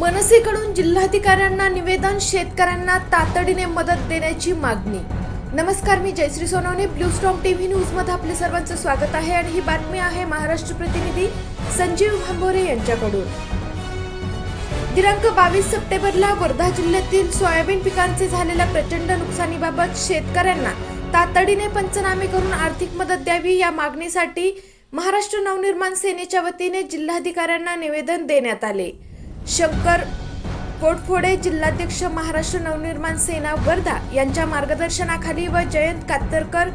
मनसेकडून जिल्हाधिकाऱ्यांना निवेदन शेतकऱ्यांना तातडीने मदत देण्याची मागणी. नमस्कार मी Jayashree Sonawane. Blue Storm TV न्यूजमध्ये आपले सर्वांचं स्वागत आहे आणि ही बातमी आहे महाराष्ट्र प्रतिनिधी संजीव भांबोरे यांच्याकडून. दिनांक बावीस सप्टेंबरला वर्धा जिल्ह्यातील सोयाबीन पिकांचे झालेल्या प्रचंड नुकसानीबाबत शेतकऱ्यांना तातडीने पंचनामे करून आर्थिक मदत द्यावी या मागणीसाठी महाराष्ट्र नवनिर्माण सेनेच्या वतीने जिल्हाधिकाऱ्यांना निवेदन देण्यात आले. शंकर कोटफोडे जिल्हाध्यक्ष महाराष्ट्र नवनिर्माण सेना वर्धा यांच्या मार्गदर्शनाखाली व जयंत कातरकर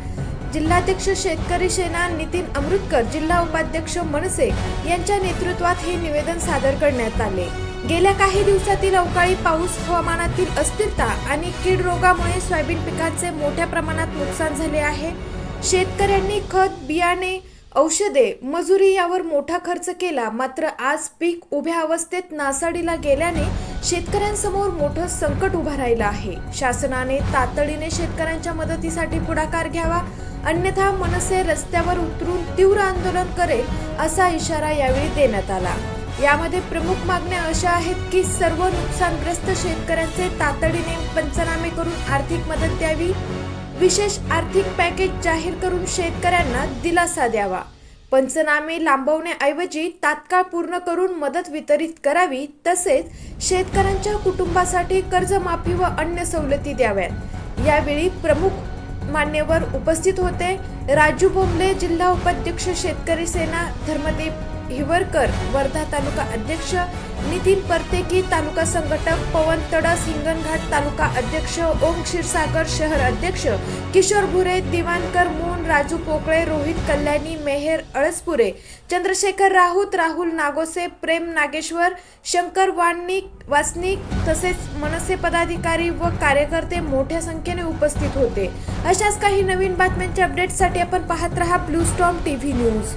जिल्हाध्यक्ष शेतकरी सेना नितीन अमृतकर जिल्हा उपाध्यक्ष मनसे यांच्या नेतृत्वात हे निवेदन सादर करण्यात आले. गेल्या काही दिवसातील अवकाळी पाऊस हवामानातील अस्थिरता आणि कीड रोगामुळे सोयाबीन पिकांचे मोठ्या प्रमाणात नुकसान झाले आहे. शेतकऱ्यांनी खत बियाणे औषधे मजुरी यावर मोठा खर्च केला मात्र आज पीक उभ्या अवस्थेत नासाडीला गेल्याने शेतकऱ्यांसमोर मोठं संकट उभं राहिलं आहे. शासनाने तातडीने शेतकऱ्यांच्या मदतीसाठी पुढाकार घ्यावा अन्यथा मनसे रस्त्यावर उतरून तीव्र आंदोलन करेल असा इशारा यावेळी देण्यात आला. यामध्ये प्रमुख मागण्या अशा आहेत की सर्व नुकसानग्रस्त शेतकऱ्यांचे तातडीने पंचनामे करून आर्थिक मदत द्यावी विशेष आर्थिक पॅकेज जाहीर करून शेतकऱ्यांना दिलासा द्यावा. पंचनामे लांबवण्याऐवजी तात्काळ पूर्ण करून मदत वितरित करावी तसेच शेतकऱ्यांच्या कुटुंबासाठी कर्जमाफी व अन्य सवलती द्याव्यात. यावेळी प्रमुख मान्यवर उपस्थित होते. राजू बोंबले जिल्हा उपाध्यक्ष शेतकरी सेना धर्मदेव हिवरकर वर्धा तालुका अध्यक्ष नितीन परतेकी तालुका संघटक पवन तडस हिंगणघाट तालुका अध्यक्ष ओम क्षीरसागर शहर अध्यक्ष किशोर भुरे दिवाणकर मून राजू पोकळे रोहित कल्याणी मेहेर अळसपुरे चंद्रशेखर राऊत राहुल नागोसे प्रेम नागेश्वर शंकर वाणनिक वासनिक तसेच मनसे पदाधिकारी व कार्यकर्ते मोठ्या संख्येने उपस्थित होते. अशाच काही नवीन बातम्यांच्या अपडेटसाठी आपण पाहत रहा ब्लू स्टॉम टीव्ही न्यूज